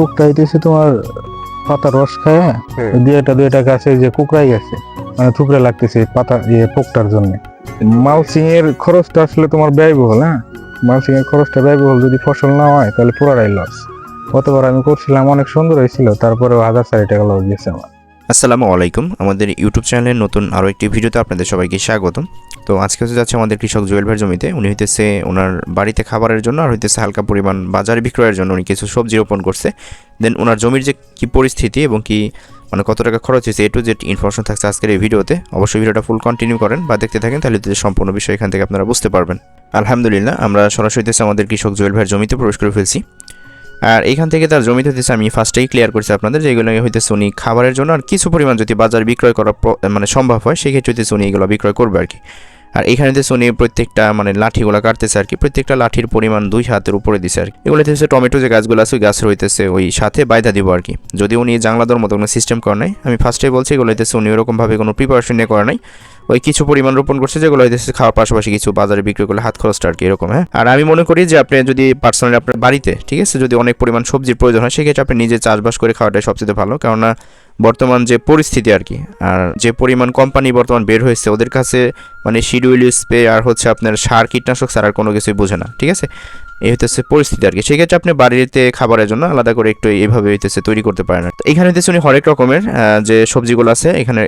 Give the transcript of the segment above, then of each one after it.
পোকটা তোমার পাতা রস খায় হুম। দুইটা দুইটা গাছে যে কুকড়াই গেছে মানে থুকরে লাগতেছে পাতা ইয়ে পোকটার জন্য। মালচিং এর খরচটা আসলে তোমার ব্যয়বহুল হ্যাঁ? মালচিং এর খরচটা ব্যয়বহুল যদি ফসল না হয় তাহলে পুরাটাই লস গতবার আমি করছিলাম অনেক সুন্দর হয়েছিল তারপরে হাজার চারি টাকা লস গেছে আমার। আসসালামু আলাইকুম। আমাদের ইউটিউব চ্যানেলের নতুন আরও একটি ভিডিওতে আপনাদের সবাইকে স্বাগতম। তো আজকে হচ্ছে যাচ্ছে আমাদের কৃষক জুয়েল ভাইয়ের জমিতে। উনি হইতেছে ওনার বাড়িতে খাবারের জন্য আর হইতেছে হালকা পরিমাণ বাজারে বিক্রয়ের জন্য উনি কিছু সবজি রোপণ করছে। দেন ওনার জমির যে কি পরিস্থিতি এবং কি মানে কত টাকা খরচ হয়েছে এ টু জেড ইনফরমেশন থাকছে আজকের এই ভিডিওতে। অবশ্যই ভিডিওটা ফুল কন্টিনিউ করেন বা দেখতে থাকেন, তাহলে সম্পূর্ণ বিষয় এখান থেকে আপনারা বুঝতে পারবেন। আলহামদুলিল্লাহ, আমরা সরাসরি আমাদের কৃষক জুয়েল ভাইয়ের জমিতে প্রবেশ করে ফেলছি। আর এখান থেকে তার জমিতে হইতেছে আমি ফার্স্টেই ক্লিয়ার করছি আপনাদের যেগুলো হইতেছে উনি খাবারের জন্য আর কিছু পরিমাণ যদি বাজার বিক্রয় করা মানে সম্ভব হয়, সেক্ষেত্রে হইতেছে উনি এগুলো বিক্রয় করবে আর কি আর এখানে হইতেছে উনি প্রত্যেকটা মানে লাঠিগুলো কাটতেছে আর কি, প্রত্যেকটা লাঠির পরিমাণ দুই হাতের উপরে দিছে আর কি। এগুলো হইতেছে টমেটো যে গাছগুলো আছে, ওই গাছ হইতেছে ওই সাথে বাইধা দিব আর কি। যদি উনি জাংলাদর মতো কোনো সিস্টেম করে নাই, আমি ফার্স্টে বলছি এগুলো হইতেছে উনি ওরকমভাবে কোনো প্রিপারেশন নিয়ে করে নাই। ওই কিছু পরিমাণ রোপণ করছে যেগুলো হইতেছে খাওয়ার পাশাপাশি কিছু বাজারে বিক্রি করলে হাত খরচটা আর কি এরকম হ্যাঁ? আর আমি মনে করি যে আপনি যদি পার্সোনালি আপনার বাড়িতে, ঠিক আছে? যদি অনেক পরিমাণ সবজির প্রয়োজন হয়, সেক্ষেত্রে আপনি নিজে চাষবাস করে খাওয়াটাই সবচেয়ে ভালো। কেননা বর্তমান যে পরিস্থিতি আর কি, আর যে পরিমাণ কোম্পানি বর্তমান বের হয়েছে, ওদের কাছে মানে শিডিউল স্প্রে আর হচ্ছে আপনার সার কীটনাশক আর কোনো কিছুই বোঝে না, ঠিক আছে? এই হইতেছে পরিস্থিতি আর কি। সেক্ষেত্রে আপনি বাড়িতে খাবারের জন্য আলাদা করে একটু এইভাবে হইতেছে তৈরি করতে পারেন তো এখানে হইতেছে উনি হরেক রকমের যে সবজিগুলো আছে, এখানে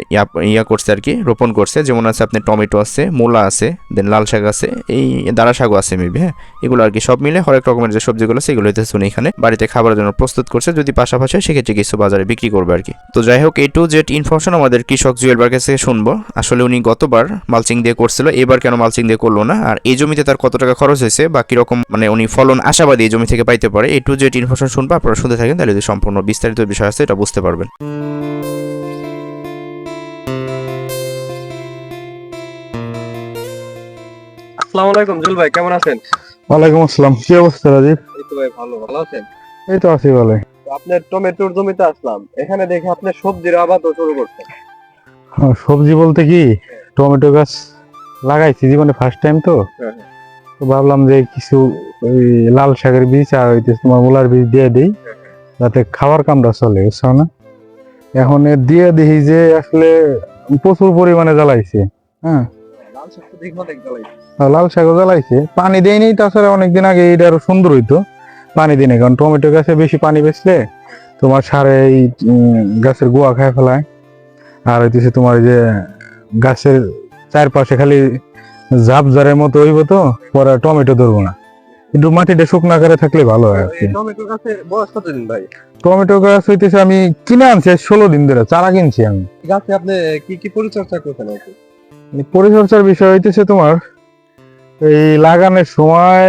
ইয়া করছে আর কি, রোপণ করছে। যেমন আছে আপনার টমেটো আছে, মূলা আছে দেন লাল শাক আছে, এই দাঁড়া শাকও আছে মেবি হ্যাঁ? এগুলো আর কি সব মিলে হরেক রকমের যে সবজিগুলো আছে, এগুলো হইতেছে উনি এখানে বাড়িতে খাবারের জন্য প্রস্তুত করছে। যদি পাশাপাশি সেক্ষেত্রে কিছু বাজারে বিক্রি করবে আর কি। তো যাই হোক, এই টু জেড ইনফরমেশন আমাদের কৃষক জুয়েলবার কাছে শুনব। আসলে উনি গতবার মালচিং দিয়ে করছিল, এবার কেন মালচিং দিয়ে করল না? আর এই জমিতে তার কত টাকা খরচ হয়েছে বা কীরকম মানে উনি ফলন আশাবাদী জমি থেকে পাইতে পারে এই টু জেড ইনফরমেশন শুনব আপনারা শুনতে থাকেন তাহলে যদি সম্পূর্ণ বিস্তারিত বিষয় আছে এটা বুঝতে পারবেন। আসসালামু আলাইকুম জুল ভাই কেমন আছেন? ওয়ালাইকুম আসসালাম কি অবস্থা রাজীব? এই তো ভাই ভালো ভালো আছেন? এই তো আছি তো আপনার টমেটোর জমিতে আসলাম এখানে দেখে আপনি সবজির আবাদও শুরু করছেন হ্যাঁ, সবজি বলতে কি টমেটো গাছ লাগাইছি জীবনে ফার্স্ট টাইম তো। হ্যাঁ, তো ভাবলাম যে কিছু ওই লাল শাকের বীজ আর হইতেছে তোমার মূলার বীজ দিয়ে দিই যাতে খাওয়ার কামটা চলে বুঝছ না? এখন দিয়ে দেখি যে আসলে প্রচুর পরিমাণে জ্বালাইছে হ্যাঁ? লাল শাক শাকও জ্বালাইছে। পানি দেয়নি তাছাড়া অনেকদিন আগে এটা আরও সুন্দর হইতো পানি দিনে কারণ টমেটো গাছে বেশি পানি বেচলে তোমার সারে এই গাছের গোয়া খায় ফেলায়। আর হইতেছে তোমার যে গাছের চারপাশে খালি ঝাপ ঝাড়ের মতো হইব তো পরে টমেটো ধরবো না। কিন্তু মাটিটা শুকনা করে থাকলে ভালো হয় আর কি। টমেটো গাছের বয়স কতদিন ভাই? টমেটো গাছ হইতেছে আমি কিনে আনছি ষোলো দিন ধরে চারা কিনছি আমি। গাছে আপনি কি কি পরিচর্যা করছেন আর কি? পরিচর্যার বিষয় হইতেছে তোমার এই লাগানোর সময়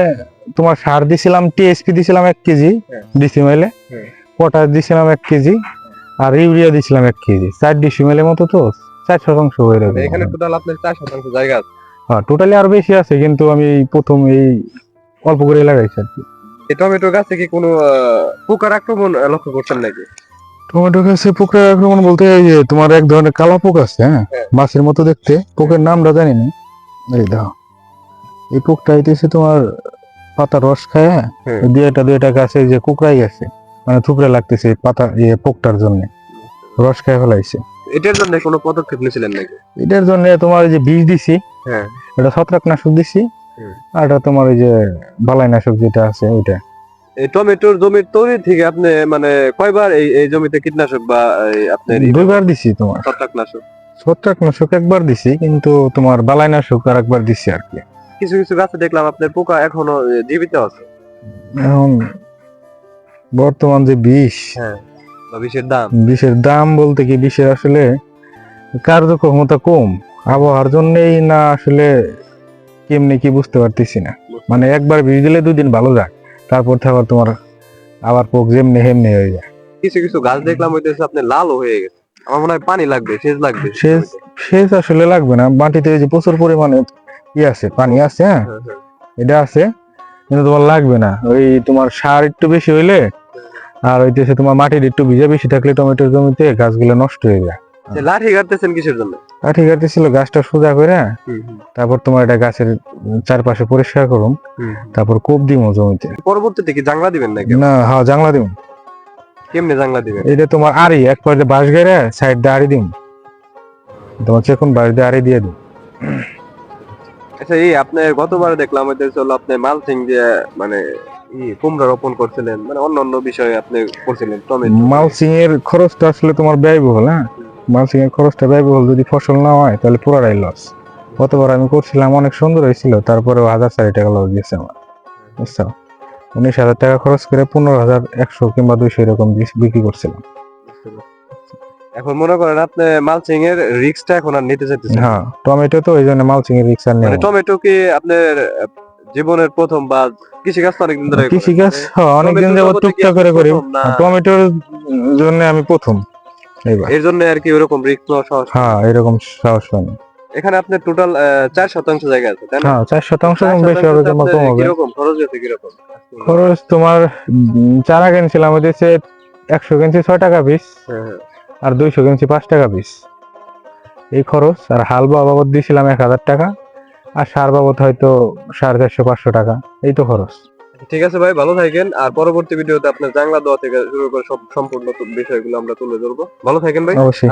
তোমার সার দিছিলাম টিএসপি দিছিলাম এক কেজি হ্যাঁ। ডিসিমাইলে হ্যাঁ। পটাশ দিছিলাম এক কেজি আর ইউরিয়া দিছিলাম এক কেজি। চার ডিসিমাইলের মতো তো চার শতাংশ হয়ে যাবে এখানে টোটাল আপনার চার শতাংশ জায়গা আছে। হ্যাঁ টোটালি আরও বেশি আছে কিন্তু আমি এই প্রথম এই অল্প করে লাগাইছি আর কি। এই টমেটো গাছে কি কোনো পোকার আক্রমণ লক্ষ্য করছেন নাকি? টমেটো গাছে পোকার আক্রমণ বলতে এই যে তোমার এক ধরনের কালা পোক আছে হ্যাঁ? হ্যাঁ। মাছের মতো দেখতে। পোকের নামটা জানি না এই দেখো। এই পোকটা হইতেছে তোমার পাতা রস খায় হ্যাঁ? হুম। দুইটা দুইটা গাছে যে কুকড়াই গেছে মানে থুকরে লাগতেছে পাতা ইয়ে পোকটার জন্য। রস খায় ফেলাইছে। এটার জন্য কোনো পদক্ষেপ নিয়েছিলেন নাকি? এটার জন্য তোমার যে বীজ দিছি হ্যাঁ। এটা ছত্রাকনাশক দিছি। আর তোমার যে বালাইনাশক যেটা আছে ওইটা। টমেটোর জমির তৈরি থেকে আপনি মানে কয়বার এই এই জমিতে কীটনাশক বা এই দুইবার দিছি তোমার। ছত্রাকনাশক? ছত্রাকনাশক একবার দিছি কিন্তু তোমার বালাইনাশক আর একবার দিছি আর কি। কিছু কিছু গাছে দেখলাম আপনার পোকা এখনও জীবিত আছে। এখন বর্তমান যে বিষ হ্যাঁ বিষের দাম। বিষের দাম বলতে কি বিষের আসলে কার্যক্ষমতা কম। আবহাওয়ার জন্যই না আসলে কেমনি কি বুঝতে পারতেছি না। মানে একবার বিষ দিলে দুদিন ভালো যায় তারপর থেকে আবার তোমার আবার পোক যেমনি হেমনি হয়ে যায়। কিছু কিছু গাছ দেখলাম হইতেছে আপনার লালও হয়ে গেছে। আমার মনে হয় পানি লাগবে সেচ লাগবে। সেচ সেচ আসলে লাগবে না। মাটিতে যে প্রচুর পরিমাণে ই আছে পানি আছে হ্যাঁ? হ্যাঁ, হ্যাঁ। এটা আছে কিন্তু তোমার লাগবে না। ওই তোমার সার একটু বেশি হইলে আর হইতেছে তোমার মাটির একটু ভিজা বেশি থাকলে টমেটোর জমিতে গাছগুলো নষ্ট হয়ে যায়। লাঠি কাটতেছেন কিসের জন্য? লাঠি কাটতেছিল গাছটা সোজা করে তারপর তোমার এটা গাছের চারপাশে পরিষ্কার করুম তারপর কোপ দিমো জমিতে। পরবর্তীতে কি জাংলা দিবেন নাকি? না হ্যাঁ জাংলা দিমু কেমনে জাংলা দিবেন? এটা তোমার আড়ি এক পর্যায়ে বাঁশ গেড়ে সাইড দিয়ে আড়ি দিম তোমার চেকুন বাঁশ দিয়ে আড়ি দিয়ে দিম আচ্ছা এই আপনি গতবার দেখলাম ওই চলো আপনি মালচিং দিয়ে মানে ই কুমড়া রোপণ করছিলেন মানে অন্য অন্য বিষয়ে আপনি করছিলেন টমেটো। মালচিং এর খরচটা আসলে তোমার ব্যয়বহুল হ্যাঁ? মালচিং এর খরচটা ব্যয়বহুল যদি ফসল না হয় তাহলে পুরাটাই লস গতবার আমি করছিলাম অনেক সুন্দর হয়েছিল তারপরেও হাজার চারি টাকা লস গেছে আমার। বুঝছ? উনিশ হাজার টাকা খরচ করে পনেরো হাজার একশো কিংবা দুইশো এরকম বিক্রি করছিলাম। এখন মনে করেন আপনি মালচিং এর রিস্কটা এখন আর নিতে চাইতেছেন হ্যাঁ টমেটো তো ওই জন্য মালচিং এর রিক্স আর মানে নেই টমেটো কি আপনার জীবনের প্রথম বা কৃষিকাজ তো অনেকদিন ধরে কৃষিকাজ? হ্যাঁ অনেকদিন যাবত টুকটাক করে করি। টমেটোর জন্য আমি প্রথম। এর জন্য আর কি ওরকম রিস্ক নেওয়া সহজ হ্যাঁ? এরকম সাহস পাইনি এখানে আপনার টোটাল চার শতাংশ জায়গা আছে তাই না? হ্যাঁ চার শতাংশ বেশি হবে কিংবা কম হবে। কীরকম? খরচ গেছে কীরকম? খরচ তোমার চারা কিনছিলাম হচ্ছে একশো কিনছি ছয় টাকা পিস হ্যাঁ, হ্যাঁ। আর দুইশো কিনছি পাঁচ টাকা পিস এই খরচ আর হাল বাবদ দিয়েছিলাম এক হাজার টাকা আর সার বাবদ হয়তো সাড়ে চারশো পাঁচশো টাকা। এই তো খরচ। ঠিক আছে ভাই ভালো থাকেন। আর পরবর্তী ভিডিওতে আপনার জাংলা দেওয়া থেকে শুরু করে সব সম্পূর্ণ তো বিষয়গুলো আমরা তুলে ধরবো। ভালো থাকেন ভাই। অবশ্যই।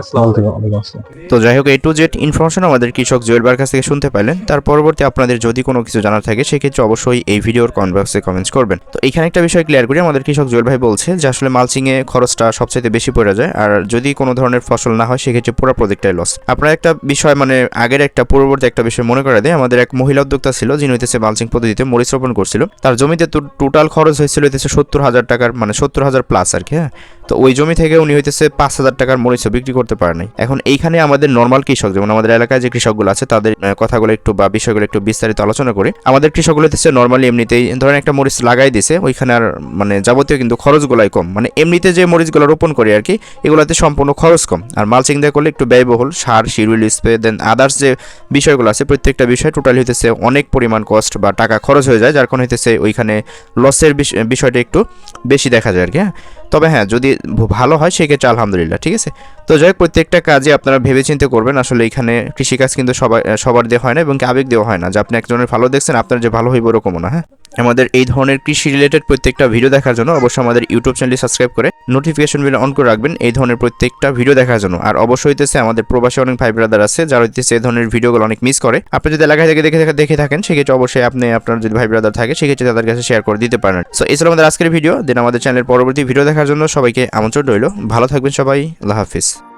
তো যাই হোক এ টু জেড ইনফরমেশন আমাদের কৃষক জুয়েল ভাইয়ের কাছ থেকে শুনতে পাইলেন। তার পরবর্তী আপনাদের যদি কোনো কিছু জানার থাকে সেক্ষেত্রে অবশ্যই এই ভিডিওর কমেন্ট বক্সে কমেন্টস করবেন। তো এখানে একটা বিষয় ক্লিয়ার করি আমাদের কৃষক জুয়েল ভাই বলছে যে আসলে মালচিংয়ে খরচটা সবচেয়ে বেশি পড়ে যায় আর যদি কোনো ধরনের ফসল না হয় সেক্ষেত্রে পুরো প্রজেক্টটাই লস আপনার একটা বিষয় মানে আগের একটা পূর্ববর্তী একটা বিষয় মনে করে দেয়। আমাদের এক মহিলা উদ্যোক্তা ছিল যিনি হইতেছে মালচিং পদ্ধতিতে মরিচ রোপণ করছিল। তার জমিতে টোটাল খরচ হয়েছিল দেশে সত্তর হাজার টাকার মানে সত্তর হাজার প্লাস আর কি হ্যাঁ? তো ওই জমি থেকে উনি হইতেছে পাঁচ হাজার টাকার মরিচও বিক্রি করতে পারে নাই। এখন এইখানে আমাদের নর্মাল কৃষক, যেমন আমাদের এলাকায় যে কৃষকগুলো আছে, তাদের কথাগুলো একটু বা বিষয়গুলো একটু বিস্তারিত আলোচনা করি। আমাদের কৃষকগুলো হচ্ছে নর্মালি এমনিতেই ধরেন একটা মরিচ লাগাই দিছে, ওইখানে আর মানে যাবতীয় কিন্তু খরচগুলাই কম। মানে এমনিতে যে মরিচগুলো রোপণ করি আর কি, এগুলোতে সম্পূর্ণ খরচ কম। আর মালচিং দিয়ে করলে একটু ব্যয়বহুল, সার শিরুইল স্প্রে দেন আদার্স যে বিষয়গুলো আছে, প্রত্যেকটা বিষয় টোটালি হইতেছে অনেক পরিমাণ কস্ট বা টাকা খরচ হয়ে যায়, যার কারণে হইতেছে ওইখানে লসের বিষয়টা একটু বেশি দেখা যায় আর কি হ্যাঁ। তবে হ্যাঁ যদি ভালো হয়, সেক্ষেত্রে আলহামদুলিল্লাহ, ঠিক আছে? তো যাই প্রত্যেকটা কাজে আপনারা ভেবেচিন্তে করবেন। আসলে এখানে কৃষিকাজ কিন্তু সবাই, সবার দেওয়া হয় না এবং আবেগ দেওয়া হয় না। যে আপনি একজনের ভালো দেখছেন, আপনার যে ভালো হইব ওরকমও না হ্যাঁ? আমাদের এই ধরনের কৃষি রিলেটেড প্রত্যেকটা ভিডিও দেখার জন্য অবশ্যই আমাদের ইউটিউব চ্যানেলটি সাবস্ক্রাইব করে নোটিফিকেশন বিল অন করে রাখবেন এই ধরনের প্রত্যেকটা ভিডিও দেখার জন্য। আর অবশ্যই হইতেছে আমাদের প্রবাসী অনেক ভাই ব্রাদার আছে, যারা হইতেছে এই ধরনের ভিডিওগুলো অনেক মিস করে। আপনি যদি এলাকায় থেকে দেখে দেখে- থাকেন, সেক্ষেত্রে অবশ্যই আপনি, আপনার যদি ভাই ব্রাদার থাকে, সেক্ষেত্রে তাদের কাছে শেয়ার করে দিতে পারেন। সো এই ছিল আমাদের আজকের ভিডিও দেন আমাদের চ্যানেলের পরবর্তী ভিডিও দেখার জন্য সবাইকে আমন্ত্রণ রইল। ভালো থাকবেন সবাই। আল্লাহ হাফিজ।